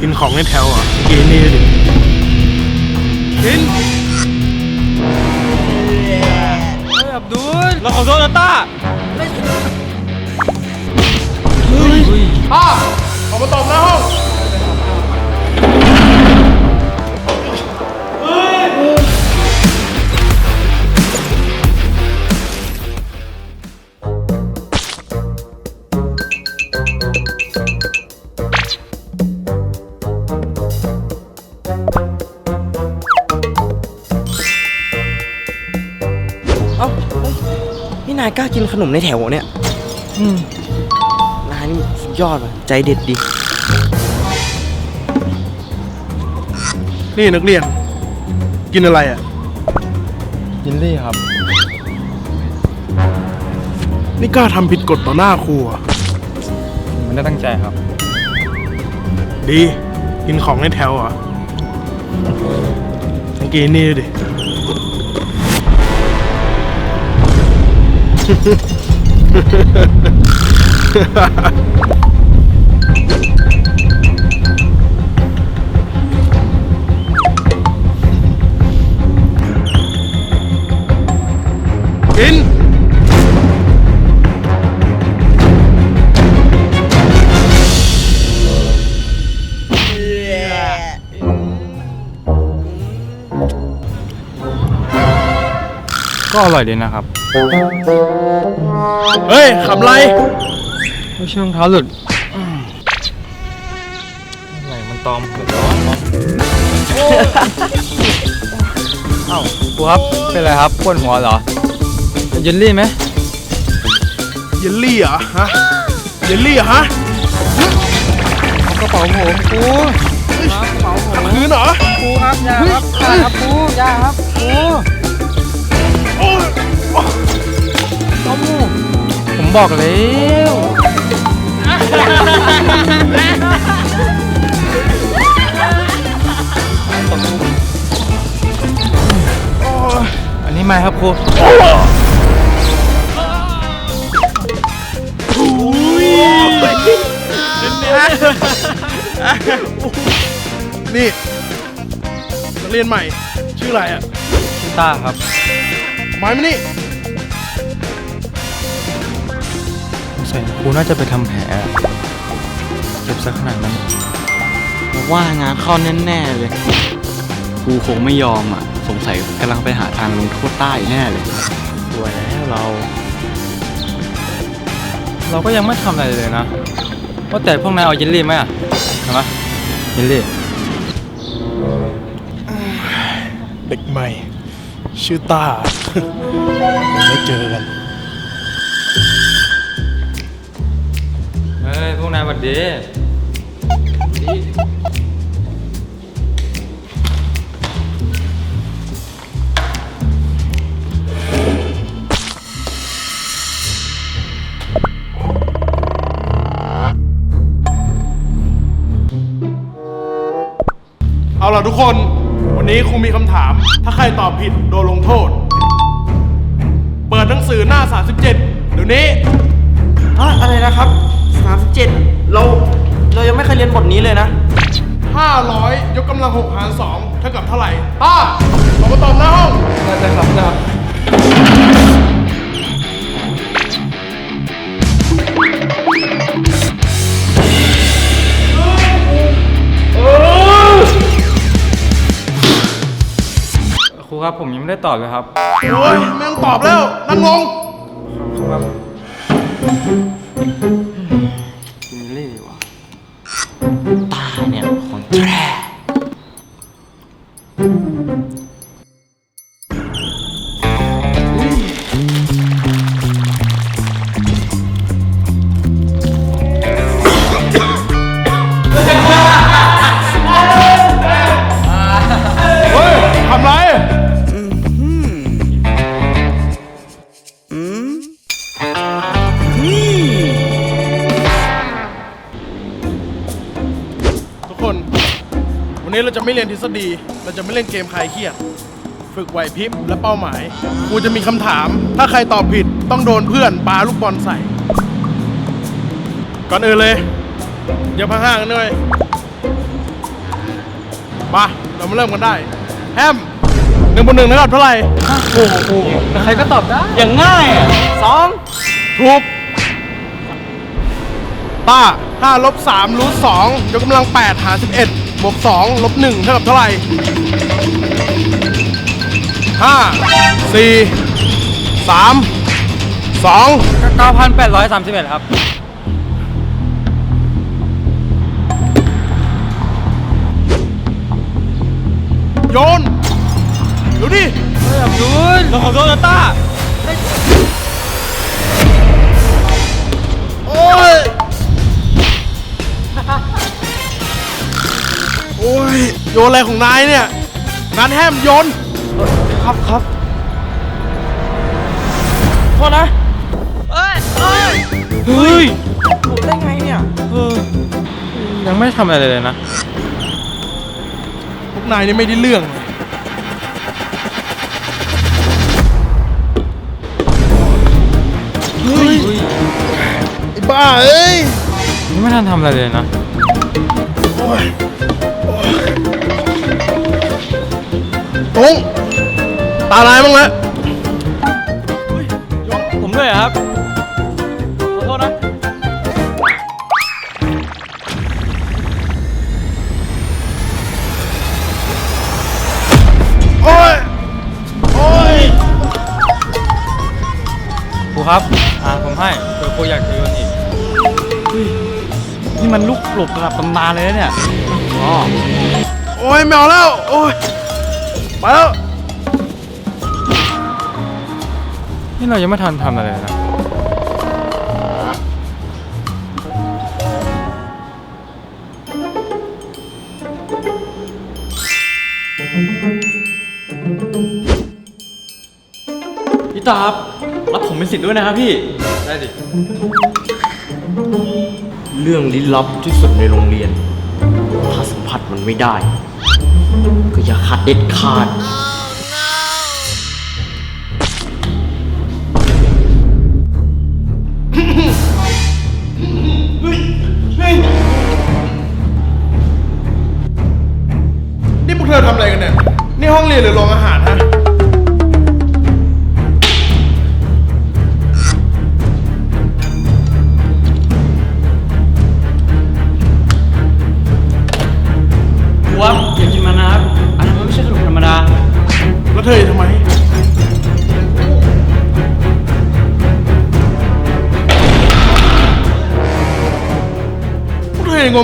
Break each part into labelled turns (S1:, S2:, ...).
S1: กินของในแถวเหรอะกินนี่ดิกิน
S2: เฮ้ยอับดุลเราขอโทษนะต้า
S1: ป้าออกมาตบหน้าห้อง
S3: กล้ากินขนมในแถวเหรอเนี่ยอืมนายนี่สุดยอดว่ะใจเด็ดดี
S1: นี่นักเรียน กินอะไรอะ
S2: ยินลี่ครับ
S1: นี่กล้าทำผิดกฎต่อหน้าครูเหรอะ
S2: มันได้ตั้งใจครับ
S1: ดี กินของในแถวเหรอะกินนี่ดิ Ha ha ha.
S2: ก็อร่อยดีนะครับ
S1: เฮ้ยขำไร
S2: ไม่ใช่รองเท้าหลุดอืมอะไรมันตอมเกือบร้อนเนาะเอ้าครูครับ เป็นไรครับปวดหัวเหรอเป็นยินลี่ไหม
S1: เยลลี่เหรอฮะเยลลี่เหรอฮะ
S2: กระเป๋าผมครูครับกระเป๋าผม
S1: คืนเหรอ
S2: ครูครับยาครับยาครับครูยาครับค รู
S1: โอ้ย
S2: ผมบอกแล้วอันนี้ม่ครับครู
S1: นี่นักเรียนใหม่ ชื่ออะไรอะ
S2: พี่ต้าครับ
S1: ไม้มานี่
S2: สงสัยครูน่าจะไปทำแผลเจ็บซะขนาดนั้น
S3: ผมว่างานเข้าแน่ๆเลย
S4: ครูคงไม่ยอมอะ สงสัยกำลังไปหาทางลงโทษใต้แน่เลย
S3: สวยแล้วเรา
S2: เราก็ยังไม่ทำอะไรเลยนะว่าแต่พวกนายเอาเยลลี่ไหมอะเห็นไหมเยลลี่
S1: เด็กใหม่ ชื่อต้าเดี๋ยว ได้เจอกัน
S2: เฮ้ย พวกนายสวัสดี
S1: เอาล่ะทุกคน วันนี้ครูมีคำถาม ถ้าใครตอบผิดโดนลงโทษเปิดหนัง สือหน้า 37เดี๋ยวนี้
S3: อะอะไรนะครับ 37 เราเรายังไม่เคยเรียนบทนี้เลยนะ
S1: 500 ยกกำลัง 6 หาร 2 เท่ากับเท่าไหร่ต้าออกมาตอบหน้าห้อง
S2: ได้ได้ครับได้ครับ ครูครับผมยังไม่ได้ตอบเลยครับ
S1: โอ้ยไม่ต้องตอบแล้วนั่งงง
S2: ครับ
S1: คน วันนี้เราจะไม่เรียนทฤษฎี เราจะไม่เล่นเกมคลายเครียด ฝึกไหวพริบและเป้าหมายครูจะมีคำถาม ถ้าใครตอบผิดต้องโดนเพื่อนปาลูกบอลใส่ ก่อนอื่นเลยอย่าพะห่างกันเลยมาเรามาเริ่มกันได้ แฮมหนึ่งบนหนึ่งนะครับเท่าไหร่
S2: ใครก็ตอบได้
S3: อย่างง่ายอะสอง
S1: ถูก ป้าห้าลบสามรูทสองยกกำลังแปดหารสิบเอ็ดบวกสองลบหนึ่งเท่ากับเท่าไหร่ห้าสี่สามสอง
S2: 9,831 ครับ
S1: โยนเดี๋ยวดิ
S2: ยุนเราขอโทษนะต้า
S1: โอ้ย โอ้ยโยนอะไรของนายเนี่ยงานแฮมโยน
S3: ครับครับโทษนะเอ้ยเอ้ย
S2: เฮ้ย
S3: ถูกได้ไงเนี่ย
S2: เออยังไม่ทำอะไรเลยนะ
S1: พวกนายนี่ไม่ได้เรื่องเลยเฮ้ยไอ้บ้าเอ้ย
S2: ยังไม่ทันทำอะไรเลยนะ
S1: โอ้ยโอ้ย ตรงตาลายบ้างละ
S2: ผมด้วยเหรอครับ ขอโทษนะ
S1: โอ้ย โอ้ย
S2: ครูครับ อ่า ผมให้เผื่อครูอยากจะโยนอีก
S4: นี่มันลูกหลบระดับตำนานเลยนะเนี่ย อ๋อ
S1: โอ้ยไม่เอาแล้ว โอ้ยไปแล้ว
S2: นี่เรายังไม่ทันทำอะไรเลยนะ
S4: พี่ตาครับรับผมเป็นสิทธิ์ด้วยนะครับพี่
S2: ได้ดิ
S3: เรื่องลี้ลับที่สุดในโรงเรียนถ้าสัม ผัสมันไม่ได้ ก็อย่าขัดเด็ดขาด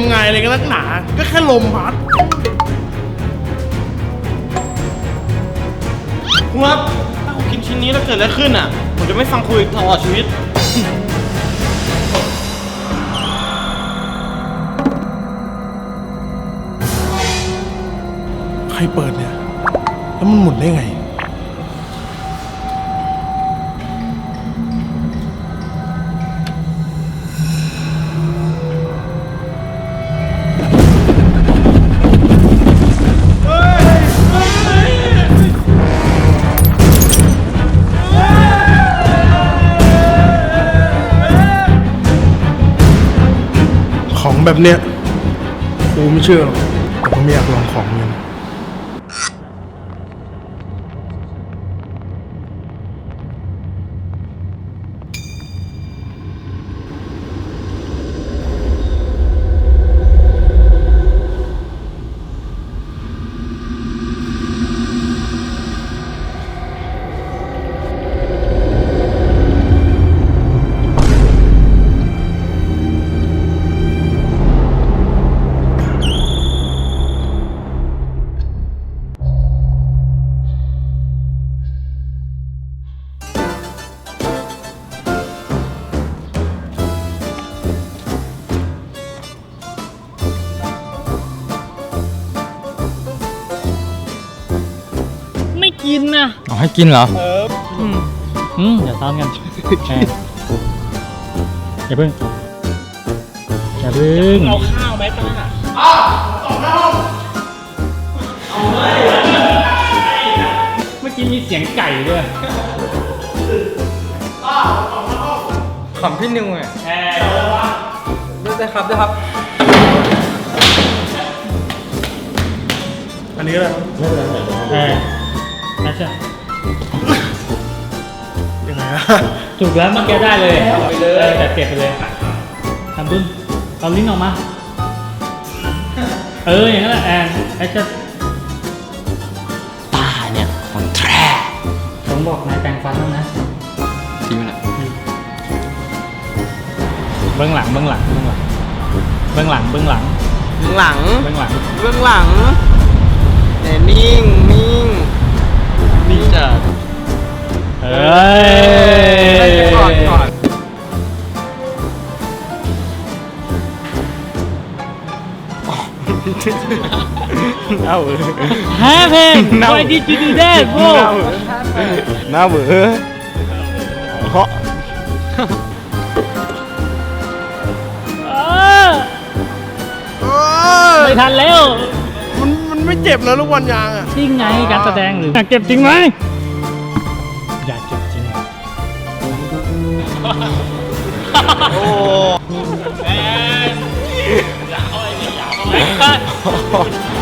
S4: ม
S1: งายอะไรกันนักหนา ก็แค่ลมพัด
S3: ครูครับถ้าผมกินชิ้นนี้แล้วเกิดอะไรขึ้นอะ ผมจะไม่ฟังครูอีกตลอดชีวิต
S1: ใครเปิดเนี่ย แล้วมันหมุนได้ไง แบบเนี้ยกูไม่เชื่อหรอกแต่ผมอยากลองของเงิ
S5: กินนะ
S2: เอาให้กินเหรอ
S5: อืมอย่าซ้อนกันแอนอย่าเพิ่งอย่าเพิ่งเอาข้าวไหมป้าเมื่อกี้มีเสียงไก่ด้วย
S2: ขำพี่นิวไง
S5: แอน
S2: ได้ครับได้ครับ
S1: นนี้ก็ได้
S5: เออ แอคชั่
S1: ยังไงอะ
S5: ถูกแล้วเมื่อกี้ได้เลยเอาไปเลย ออแต่เก็บไปเลยทำดุ้นเอาลิ้นออกมา เอออย่างนั้นแหละแอนแอคชั่
S3: ป้าเนี่ยคนแทร
S5: ผมบอกนายแปลงฟันแล้วนะ
S4: จริงไหมล่ะ
S5: เบื้องหลังเบื้องหลังเบื้องหลังเบื้องหลังหลัง
S3: เบื้องหลัง
S5: เบื้องหลัง
S3: เบื้องหลังแต่นิ่งนิ่ง เอาเออ
S5: ฮะเพน Why did you do that bro
S3: หน้าเบื่อเพราะ
S5: เออไม่ทันแล้ว
S1: มันมันไม่เจ็บแล้วลูกบอลยางอะ
S5: จริงไงการแสดงหรืออยากเก็บจริงไหมอยากเก็บจริง
S3: โอ้
S5: เ